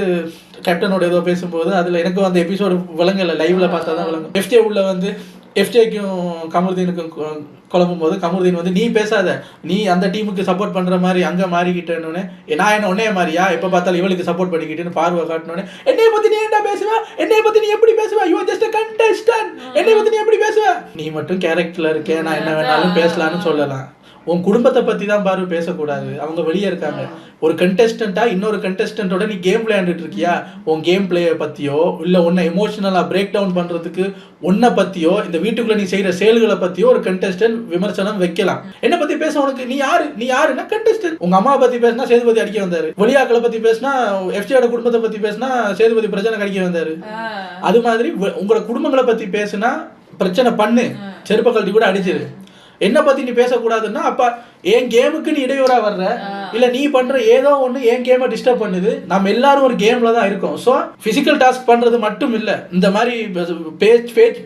கேப்டனோட ஏதோ பேசும்போது அதுல எனக்கும் அந்த எபிசோடு விளங்கல லைவ்ல பார்த்தா தான் விளங்கும் எஃப்டே உள்ள வந்து எஃப்டேக்கும் கமருதீனுக்கும் குழம்பும் போது கமருதீன் வந்து நீ பேசாத. நீ அந்த டீமுக்கு சப்போர்ட் பண்ற மாதிரி அங்க மாறிக்கிட்டேன்னு நான் என்ன உன்னைய மாதிரியா? எப்ப பார்த்தாலும் இவளுக்கு சப்போர்ட் பண்ணிக்கிட்டேன்னு பார்வை காட்டினோடனே என்னைய பத்தி நீ என்ன பேசுவ? என்னைய பத்தி நீ எப்படி பேசுவ? யூ ஜஸ்ட் கண்டெஸ்டன்ட் என்னைய பத்தி நீ எப்படி பேசுவ? நீ மட்டும் கேரக்டர்ல இருக்கே. நான் என்ன வேணாலும் பேசலாம்னு சொல்லலாம். உன் குடும்பத்தை பத்தி தான் பாரு பேசக்கூடாது. அவங்க வெளியே இருக்காங்க. ஒரு கண்டெஸ்டண்டா இன்னொரு கண்டெஸ்டன்ட்டோட நீ கேம் விளையாண்டுட்டு இருக்கியா? உன் கேம் பிளேயை பத்தியோ இல்ல உன்னை எமோஷனலா பிரேக் டவுன் பண்றதுக்கு உன்னை பத்தியோ இந்த வீட்டுக்குள்ள நீ செய்யற செயல்களை பத்தியோ ஒரு கண்டெஸ்டன்ட் விமர்சனம் வைக்கலாம். என்ன பத்தி பேச உனக்கு நீ யாரு? நீ யாருன்னா கண்டெஸ்டன்ட் உங்க அம்மா பத்தி பேசினா சேதுபதி அடிக்க வந்தாரு. வெளியாக்களை பத்தி பேசினா எஃப்சியோட குடும்பத்தை பத்தி பேசினா சேதுபதி பிரச்சனை அடிக்க வந்தாரு. அது மாதிரி உங்களோட குடும்பங்களை பத்தி பேசுனா பிரச்சனை பண்ணு. செருப்ப கழட்டி கூட அடிச்சிரு. என்ன பத்தி நீ பேசக்கூடாதுன்னா அப்ப என் கேமுக்கு நீ இடையூறா வர்ற? இல்ல நீ பண்ற ஏதோ ஒண்ணு என் கேமை டிஸ்டர்ப் பண்ணுது? நம்ம எல்லாரும் ஒரு கேம்ல தான் இருக்கோம். ஸோ பிசிக்கல் டாஸ்க் பண்றது மட்டும் இல்ல. இந்த மாதிரி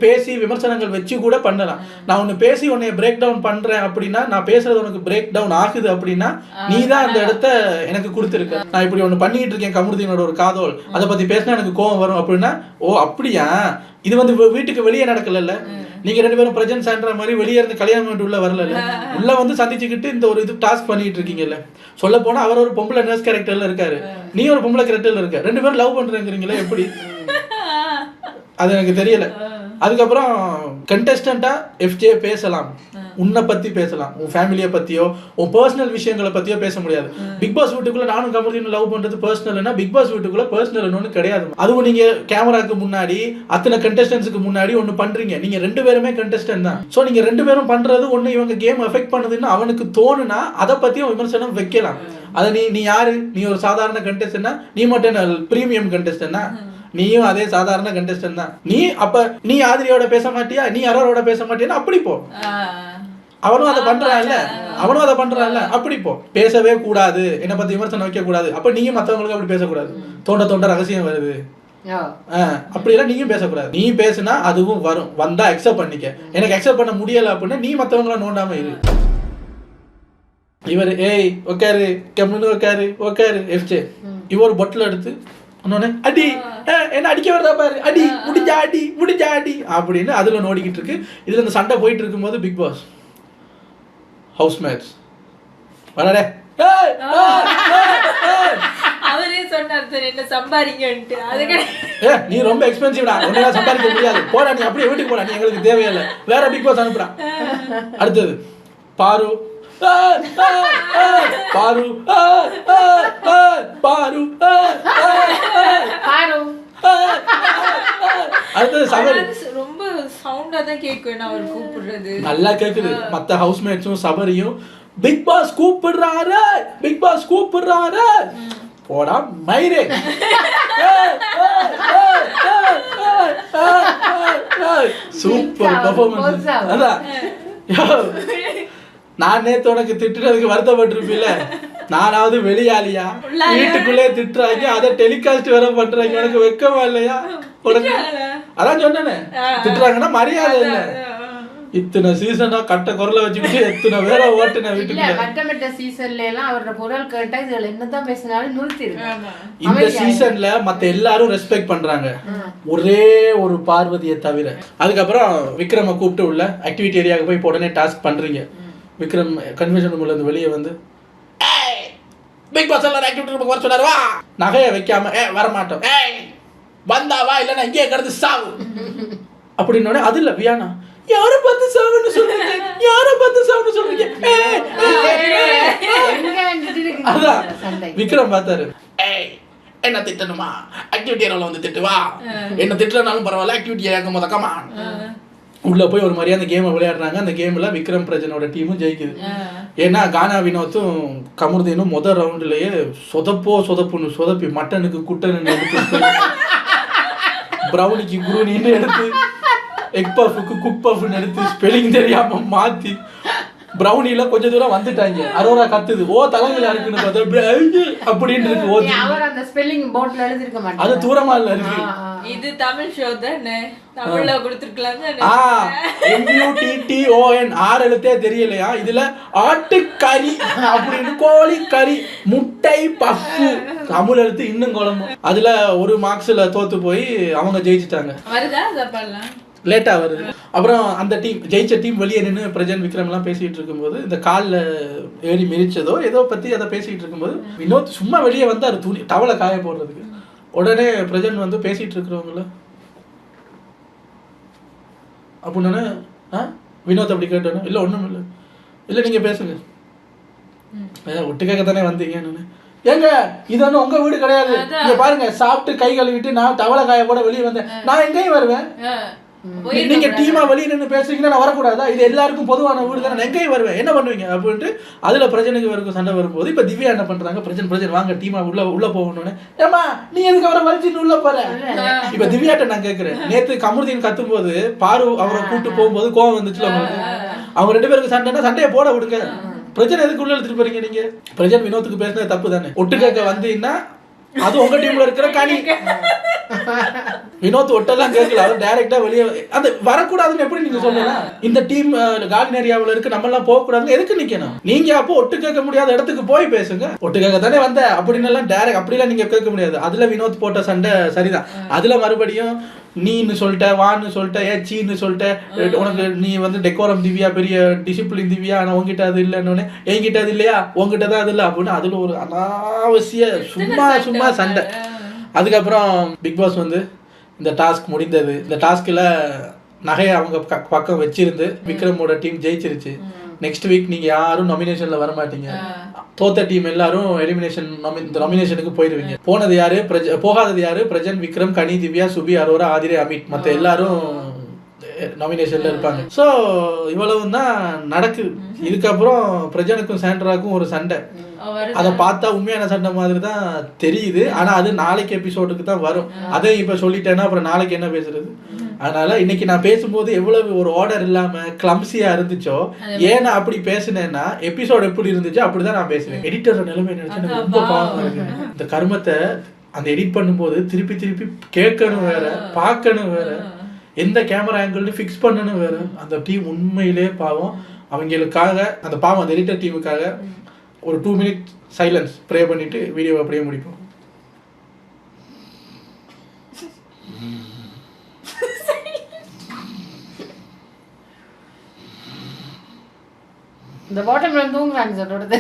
பேசி விமர்சனங்கள் வச்சு கூட பண்ணலாம். நான் ஒன்னு பேசி உன்னை பிரேக் டவுன் பண்றேன் அப்படின்னா நான் பேசுறது உனக்கு பிரேக் டவுன் ஆகுது அப்படின்னா நீ தான் அந்த இடத்த எனக்கு கொடுத்துருக்க. நான் இப்படி ஒண்ணு பண்ணிட்டு இருக்கேன் கமருதீனோட ஒரு காதோல். அதை பத்தி பேசினா எனக்கு கோவம் வரும் அப்படின்னா ஓ அப்படியா? இது வந்து வீட்டுக்கு வெளியே நடக்கல நீங்க ரெண்டு பேரும் பிரஜன் சான்ற மாதிரி வெளியே இருந்து கல்யாணம் உள்ள வரல உள்ள வந்து சந்திச்சுக்கிட்டு இந்த ஒரு இது டாஸ்க் பண்ணிட்டு இருக்கீங்கல்ல சொல்ல போனா அவர் ஒரு பொம்பளை நர்ஸ் கேரக்டர்ல இருக்காரு. நீ ஒரு பொம்பளை கேரக்டர்ல இருக்க. ரெண்டு பேரும் லவ் பண்றேங்கிறீங்களா எப்படி? அது எனக்கு தெரியல. அதுக்கப்புறம் கண்டெஸ்டண்டா எஃப்ஜே பேசலாம். உன்னை பத்தி பேசலாம். உன் ஃபேமிலியை பத்தியோ உன் பர்சனல் விஷயங்களை பத்தியோ பேச முடியாது. பிக் பாஸ் வீட்டுக்குள்ள நானும் கமருதீன் லவ் பண்றது பர்சனல்னா பிக் பாஸ் வீட்டுக்குள்ள பர்சனல் ஒன்று கிடையாது. அதுவும் நீங்க கேமராக்கு முன்னாடி அத்தனை கண்டெஸ்டன்ஸுக்கு முன்னாடி ஒன்று பண்றீங்க. நீங்க ரெண்டு பேருமே கண்டெஸ்டன்ட் தான். ஸோ நீங்க ரெண்டு பேரும் பண்றது ஒன்று இவங்க கேம் எஃபெக்ட் பண்ணுதுன்னு அவனுக்கு தோணுனா அதை பத்தியும் விமர்சனம் வைக்கலாம். அதை நீ நீ யாரு? நீ ஒரு சாதாரண கண்டெஸ்டன்ட்னா நீ மட்டும் பிரீமியம் கண்டெஸ்டன்ட்னா நீயும் அதே சாதாரண கண்டெஸ்டன்ட் தான். நீ அப்ப நீ ஆதிரியோட பேச மாட்டியா? நீ அரோரோட பேச மாட்டியா அப்படி போ. அவனும் அதை பண்றான்ல. அவனும் அதை பண்றான்ல. அப்படி போ. பேசவே கூடாது. என்னை பத்தி விமர்சனம் வைக்க கூடாது. அப்ப நீயும் மத்தவங்களுக்கு அப்படி பேசக்கூடாது. தோண்ட தோண்ட ரகசியம் வருது. ஓ ஆஹ் அப்படியெல்லாம் நீயும் பேசக்கூடாது. நீ பேசுனா அதுவும் வரும். வந்தா அக்செப்ட் பண்ணிக்க. எனக்கு அக்செப்ட் பண்ண முடியல அப்படின்னா நீ மத்தவங்கள நோண்டாம இரு. இவர் ஏய் உக்காரு. கம்முன்னு உக்காரு. உக்காரு. எஃப்ஜே இவர் பொட்டில் எடுத்து இன்னொன்னு அடி என்ன அடிக்க வர்றா பாரு அடி முடிஞ்சா அடி முடிஞ்சா அடி அப்படின்னு அதுல நோடிக்கிட்டு இருக்கு. இதுல இந்த சண்டை போயிட்டு இருக்கும்போது பிக் பாஸ் ஹவுஸ் மேட்ச் வரடே. அவரே சொன்னார் சார் என்ன சம்பாதிங்கன்ட்டு. அது கிடையாது ஏ நீ ரொம்ப எக்ஸ்பென்சிவ்டா உன்னால சம்பாதிக்க முடியாது. போடா நீ அப்படியே வீட்டுக்கு போடா நீ எங்களுக்கு தேவையில்லை. வேற பிக் பாஸ் அனுப்புடா. அடுத்தது பாரு பாரு. பாரு. பாரு. அடுத்தது சபரி ரொம்ப சவுண்டா தான் கேட்கும் நான் அவர் கூப்பிடுறது. நல்லா கேக்குது. மத்த ஹவுஸ்மேட்ஸும் சபரியும் பிக் பாஸ் கூப்பிடுறாரு. பிக் பாஸ் கூப்பிடுறாரு. போடா மயிரே. சூப்பர் பர்ஃபார்மன்ஸ் அதான். நான் நேத்து உனக்கு திட்டுறதுக்கு வருத்தப்பட்டிருப்பில்ல? நானாவது வெளியாளியா? வீட்டுக்குள்ளே திட்டுறாங்க அதை டெலிகாஸ்ட் வேற பண்றாங்க. உனக்கு வெக்கமா இல்லையா? உனக்கு அதான் சொன்னேனே. திட்டுறாங்கன்னா மரியாதை இல்ல. இத்தனை சீசனா கட்ட குரலை வச்சுக்கிட்டு எத்தனை பேரை ஓட்டுன மற்ற மற்ற சீசன்ல எல்லாம் அவரோட குரல் கேட்டா இதுல என்னதான் பேசினாலும் நிறுத்தி ஆமா. இந்த சீசன்ல மத்த எல்லாரும் ரெஸ்பெக்ட் பண்றாங்க. ஒரே ஒரு பார்வதியை தவிர. அதுக்கப்புறம் விக்ரம கூப்பிட்டு உள்ள ஆக்டிவிட்டி ஏரியாவுக்கு போய் உடனே டாஸ்க் பண்றீங்க. விக்ரம் கன்வென்ஷன் ரூம்ல இருந்து வெளியே வந்து பிக் பாஸ் எல்லாரும் ஆக்டிவிட்டி ரூமுக்கு வர சொன்னாரு வா. நகையை வைக்காம ஏ வர மாட்டோம் ஏய் வந்தா வா இல்லைன்னா இங்கேயே கிடந்து சாவு. அப்படின்னோடனே அது இல்ல வியானா யாரை பார்த்து சாவுன்னு சொல்றீங்க? யாரை பார்த்து சாவுன்னு சொல்றீங்க? அதான் விக்ரம் பார்த்தாரு. ஏய் என்ன திட்டணுமா? ஆக்டிவிட்டி வந்து திட்டு வா. என்ன திட்டலனாலும் பரவாயில்ல ஆக்டிவிட்டி ஏரியாவுக்கு முதக்கமா உள்ள போய் ஒரு மாதிரியா அந்த கேமை விளையாடுறாங்க. அந்த கேம்ல விக்ரம் பிரஜனோட டீமும் ஜெயிக்குது. ஏன்னா கானா வினோத்தும் கமருதீனும் முத ரவுண்டுலயே சொதப்போ சொதப்புன்னு சொதப்பி மட்டனுக்கு குட்டனுன்னு எடுத்து ப்ரௌனிக்கு குருனின்னு எடுத்து எக் பஃபுக்கு குக் பஃப்னு எடுத்து ஸ்பெல்லிங் தெரியாம மாத்தி ப்ரௌனில கொஞ்ச தூரம் வந்துட்டாங்க. அரோரா கத்துது. ஓ தலைமையில இருக்குன்னு பார்த்தா அப்படின்னு இருக்கு ஓ நீ அவர் அந்த ஸ்பெல்லிங் போர்ட்ல எழுதிருக்க அது மாட்டாங்க தூரமா இல்ல இருக்கு. இது தமிழ் ஷோ தானே? தமிழ்ல கொடுத்துருக்கலாம் தானே ஆ எம்யூடிடிஓஎன் ஆறு எழுத்தே தெரியலையா? இதுல ஆட்டுக்கறி அப்படின்னு கோழி கறி முட்டை பஃப்பு தமிழ் எழுத்து இன்னும் குழம்பும் அதுல ஒரு மார்க்ஸ்ல தோத்து போய் அவங்க ஜெயிச்சிட்டாங்க. வருதா லேட்டா வருது அப்புறம் அந்த டீம் ஜெயிச்ச டீம் வெளியே நின்று பிரஜன் விக்ரம் எல்லாம் பேசிட்டு இருக்கும்போது இந்த கால்ல ஏறி மிதிச்சதோ ஏதோ பத்தி அதை பேசிட்டு இருக்கும்போது வினோத் சும்மா வெளியே வந்தாரு துணி டவலை காய போடுறதுக்கு. உடனே பிரஜன் வந்து பேசிட்டு இருக்கிறவங்கள அப்படின்னா ஆ? வினோத் அப்படி கேட்டோன்னு இல்லை ஒன்றும் இல்லை. இல்லை நீங்கள் பேசுங்க. ஒட்டு கேட்க தானே வந்தீங்கன்னு ஏங்க இது ஒன்றும் உங்க வீடு கிடையாது. இங்க பாருங்க சாப்பிட்டு கை கழுவிட்டு நான் தவளை காய போட வெளியே வந்தேன். நான் எங்கேயும் வருவேன். நீங்க டீமா வெளியே நின்று பேசுறீங்கன்னா நான் வரக்கூடாதா? இது எல்லாருக்கும் பொதுவான வீடு தானே? எங்கேயும் வருவேன். என்ன பண்ணுவீங்க? அப்படின்ட்டு அதுல பிரச்சனைக்கு வரைக்கும் சண்டை வரும்போது இப்ப திவ்யா என்ன பண்றாங்க? பிரச்சனை பிரச்சனை வாங்க டீமா உள்ள உள்ள போகணும்னு. ஏமா நீ எதுக்கு அவரை வலிச்சுட்டு உள்ள போற? இப்ப திவ்யாட்ட நான் கேக்குறேன். நேத்து கமருதீன் கத்தும் போது பாரு அவரை கூட்டு போகும்போது கோவம் வந்துச்சுல அவங்க ரெண்டு பேருக்கு சண்டைன்னா சண்டையை போட விடுங்க. பிரச்சனை எதுக்கு உள்ள எடுத்துட்டு போறீங்க நீங்க? பிரஜன் வினோத்துக்கு பேசுனது தப்பு தானே? ஒட்டு கேட்க வந்தீங்கன்னா அது உங்க டீம்ல இருக்கிற கனி. வினோத் ஒட்டெல்லாம் கேட்கல. அவர் டைரக்டா வெளியே அந்த வரக்கூடாதுன்னு எப்படி நீங்க சொல்லலாம் இந்த டீம் கார்டன் ஏரியாவுல இருக்கு நம்ம எல்லாம் போக கூடாதுன்னு எதுக்கு நிக்கணும்? நீங்க அப்போ ஒட்டு கேட்க முடியாத இடத்துக்கு போய் பேசுங்க. ஒட்டு கேட்க தானே வந்த? அப்படின்னு எல்லாம் டைரக்ட் அப்படிலாம் நீங்க கேட்க முடியாது. அதுல வினோத் போட்ட சண்டை சரிதான். அதுல மறுபடியும் நீன்னு சொல்லிட்ட வான்னு சொல்லிட்ட ஏ சீன்னு சொல்லிட்ட உனக்கு நீ வந்து டெக்கோரம் திவ்யா பெரிய டிசிப்ளின் திவ்யா ஆனா உங்ககிட்ட அது இல்லைன்னு என்கிட்ட அது இல்லையா? உங்ககிட்ட தான் அது இல்லை அப்படின்னு அதுல ஒரு அனாவசிய சும்மா சும்மா சண்டை. அதுக்கப்புறம் பிக் பாஸ் வந்து இந்த டாஸ்க் முடிந்தது. இந்த டாஸ்க்ல நகையை அவங்க பக்க- பக்கம் வச்சிருந்து விக்ரமோட டீம் ஜெயிச்சிருச்சு. நெக்ஸ்ட் வீக் நீங்க யாரும் நாமினேஷன்ல வர மாட்டீங்க தோத்த டீம் எல்லாரும் எலிமினேஷன் நாமினேஷனுக்கு போயிடுவீங்க போனது யாரு? பிரஜ போகாதது யாரு? பிரஜன் விக்ரம் கனி திவ்யா சுபி அரோரா ஆதிரே அமித் மத்த எல்லாரும் நாமினேஷன்ல இருப்பாங்க. ஸோ இவ்வளவும் தான் நடக்குது இதுக்கப்புறம் பிரஜனுக்கும் சாண்ட்ராக்கும் ஒரு சண்டை. அதை பார்த்தா உண்மையான சண்டை மாதிரி தான் தெரியுது. ஆனா அது நாளைக்கு எபிசோடுக்கு தான் வரும். அதை இப்ப சொல்லிட்டேன்னா அப்புறம் நாளைக்கு என்ன பேசுறது? அதனால இன்னைக்கு நான் பேசும்போது எவ்வளவு ஒரு ஆர்டர் இல்லாம கிளம்சியா இருந்துச்சோ ஏன் நான் அப்படி பேசினேன்னா எபிசோட் எப்படி இருந்துச்சோ அப்படிதான் நான் பேசுவேன். எடிட்டர் நிலைமை நினைச்சு எனக்கு ரொம்ப பாவமா இருக்கு. இந்த கர்மத்தை அந்த எடிட் பண்ணும்போது திருப்பி திருப்பி கேட்கணும் வேற பார்க்கணும் வேற எந்த கேமரா ஆங்கிள் ஃபிக்ஸ் பண்ணணும் வேற. அந்த டீம் உண்மையிலே பாவம். அவங்களுக்காக அந்த பாவம் அந்த எடிட்டர் டீமுக்காக ஒரு டூ மினிட் சைலன்ஸ் ப்ரே பண்ணிட்டு வீடியோ அப்படியே முடிப்போம். இந்த வாட்டர் மெலன் தூங்குறாங்க சொல்றது